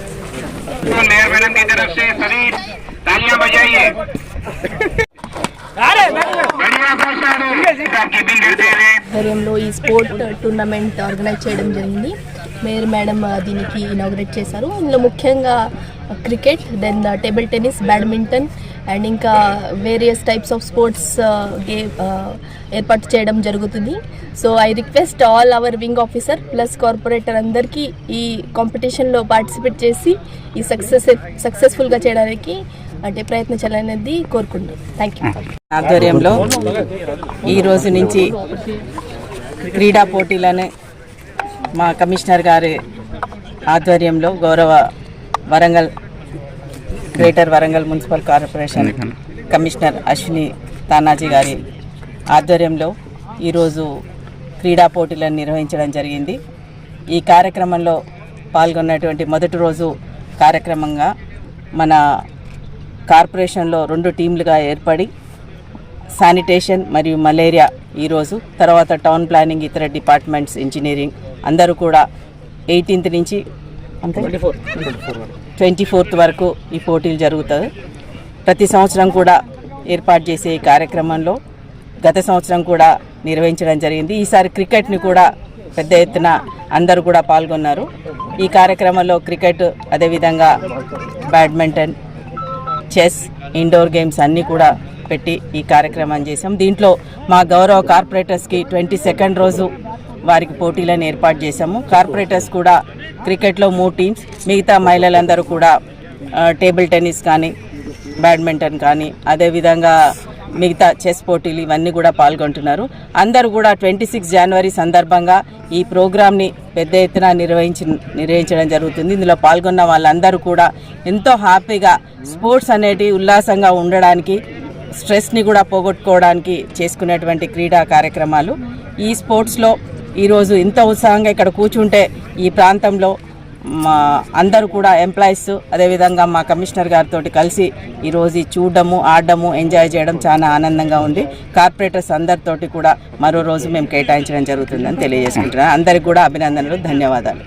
Mayor madam की तरफ से सभी तालियां बजाइए बढ़िया भाषण कीपिंग करते हुए ఆధ్వర్యంలో ఈ స్పోర్ట్ టోర్నమెంట్ ఆర్గనైజ్ చేయడం జరిగింది మేయర్ మేడం ఆ, దీనికి ఇనాగ్రేట్ చేశారు ఇందులో ముఖ్యంగా cricket then table tennis badminton and ఇంకా various types of sports game ఏర్పాటు చేయడం జరుగుతుంది. So I request all our wing officer plus corporator అందరికీ ఈ కాంపిటీషన్లో పార్టిసిపేట్ చేసి ఈ సక్సెస్ సక్సెస్ఫుల్గా చేయడానికి అంటే ప్రయత్నించాలనేది కోరుకుంటున్నాను థ్యాంక్ యూ ఆధ్వర్యంలో ఈరోజు నుంచి క్రీడా పోటీలను మా కమిషనర్ గారి ఆధ్వర్యంలో గౌరవ Warangal greater Warangal municipal corporation commissioner Ashwini Tanaji గారి ఆధ్వర్యంలో ఈరోజు క్రీడా పోటీలను నిర్వహించడం జరిగింది. ఈ కార్యక్రమంలో పాల్గొన్నటువంటి మొదటి రోజు కార్యక్రమంగా మన కార్పొరేషన్లో రెండు టీంలుగా ఏర్పడి శానిటేషన్ మరియు మలేరియా ఈరోజు తర్వాత టౌన్ ప్లానింగ్ ఇతర డిపార్ట్మెంట్స్ ఇంజనీరింగ్ అందరూ కూడా ఎయిటీన్త్ నుంచి అంతే ట్వంటీ ఫోర్త్ వరకు ఈ పోటీలు జరుగుతుంది ప్రతి సంవత్సరం కూడా ఏర్పాటు చేసే ఈ కార్యక్రమంలో గత సంవత్సరం కూడా నిర్వహించడం జరిగింది. ఈసారి క్రికెట్ని కూడా పెద్ద ఎత్తున అందరూ కూడా పాల్గొన్నారు. ఈ కార్యక్రమంలో క్రికెట్ అదేవిధంగా బ్యాడ్మింటన్ చెస్ ఇండోర్ గేమ్స్ అన్నీ కూడా పెట్టి ఈ కార్యక్రమం చేసాం దీంట్లో మా గౌరవ కార్పొరేటర్స్కి ట్వంటీ సెకండ్ రోజు వారికి పోటీలను ఏర్పాటు చేశాము. కార్పొరేటర్స్ కూడా క్రికెట్లో మూడు టీమ్స్ మిగతా మహిళలందరూ కూడా టేబుల్ టెన్నిస్ కానీ బ్యాడ్మింటన్ కానీ అదేవిధంగా మిగతా చెస్ పోటీలు ఇవన్నీ కూడా పాల్గొంటున్నారు. అందరూ కూడా ట్వంటీ సిక్స్ జనవరి సందర్భంగా ఈ ప్రోగ్రామ్ని పెద్ద ఎత్తున నిర్వహించి నిర్వహించడం జరుగుతుంది. ఇందులో పాల్గొన్న వాళ్ళందరూ కూడా ఎంతో హ్యాపీగా స్పోర్ట్స్ అనేటి ఉల్లాసంగా ఉండడానికి స్ట్రెస్ని కూడా పోగొట్టుకోవడానికి చేసుకునేటువంటి క్రీడా కార్యక్రమాలు. ఈ స్పోర్ట్స్లో ఈరోజు ఇంత ఉత్సాహంగా ఇక్కడ కూర్చుంటే ఈ ప్రాంతంలో మా అందరూ కూడా ఎంప్లాయీస్ అదేవిధంగా మా కమిషనర్ గారితో కలిసి ఈరోజు చూడడము ఆడడము ఎంజాయ్ చేయడం చాలా ఆనందంగా ఉంది. కార్పొరేటర్స్ అందరితోటి కూడా మరో రోజు మేము కేటాయించడం జరుగుతుందని తెలియజేసుకుంటున్నాను. అందరికి కూడా అభినందనలు ధన్యవాదాలు.